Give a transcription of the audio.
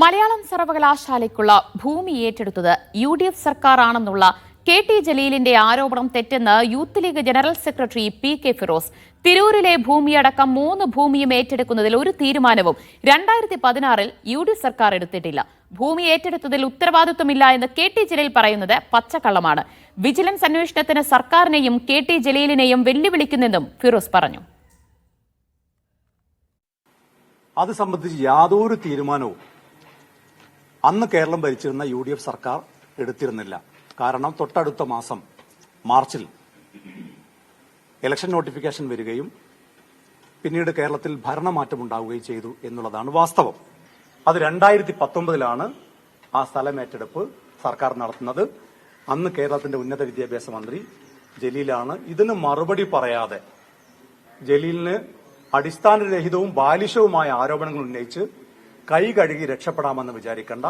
മലയാളം സർവകലാശാലയ്ക്കുള്ള ഭൂമി ഏറ്റെടുത്തത് യു ഡി എഫ് സർക്കാർ ആണെന്നുള്ള കെ ടി ജലീലിന്റെ ആരോപണം തെറ്റെന്ന് youth league general secretary P K Firos. തിരൂരിലെ ഭൂമിയടക്കം മൂന്ന് ഭൂമിയും ഏറ്റെടുക്കുന്നതിൽ ഒരു തീരുമാനവും രണ്ടായിരത്തി പതിനാറിൽ യു ഡി എഫ് സർക്കാർ എടുത്തിട്ടില്ല. ഭൂമി ഏറ്റെടുത്തതിൽ ഉത്തരവാദിത്വമില്ല എന്ന് കെ ടി ജലീൽ പറയുന്നത് പച്ചക്കള്ളമാണ്. വിജിലൻസ് അന്വേഷണത്തിന് സർക്കാരിനെയും കെ ടി ജലീലിനെയും വെല്ലുവിളിക്കുന്നെന്നും ഫിറോസ് പറഞ്ഞു. അത് സംബന്ധിച്ച് യാതൊരു തീരുമാനവും അന്ന് കേരളം ഭരിച്ചിരുന്ന യു ഡി എഫ് സർക്കാർ എടുത്തിരുന്നില്ല. കാരണം തൊട്ടടുത്ത മാസം മാർച്ചിൽ ഇലക്ഷൻ നോട്ടിഫിക്കേഷൻ വരികയും പിന്നീട് കേരളത്തിൽ ഭരണമാറ്റം ഉണ്ടാവുകയും ചെയ്തു എന്നുള്ളതാണ് വാസ്തവം. അത് രണ്ടായിരത്തി പത്തൊമ്പതിലാണ് ആ സ്ഥലം ഏറ്റെടുപ്പ് സർക്കാർ നടത്തുന്നത്. അന്ന് കേരളത്തിന്റെ ഉന്നത വിദ്യാഭ്യാസ മന്ത്രി ജലീലാണ് ഇതിന് മറുപടി പറയാതെ ജലീലിന് അടിസ്ഥാനരഹിതവും ബാലിശവുമായ ആരോപണങ്ങൾ ഉന്നയിച്ച് കൈ കഴുകി രക്ഷപ്പെടാമെന്ന് വിചാരിക്കേണ്ട.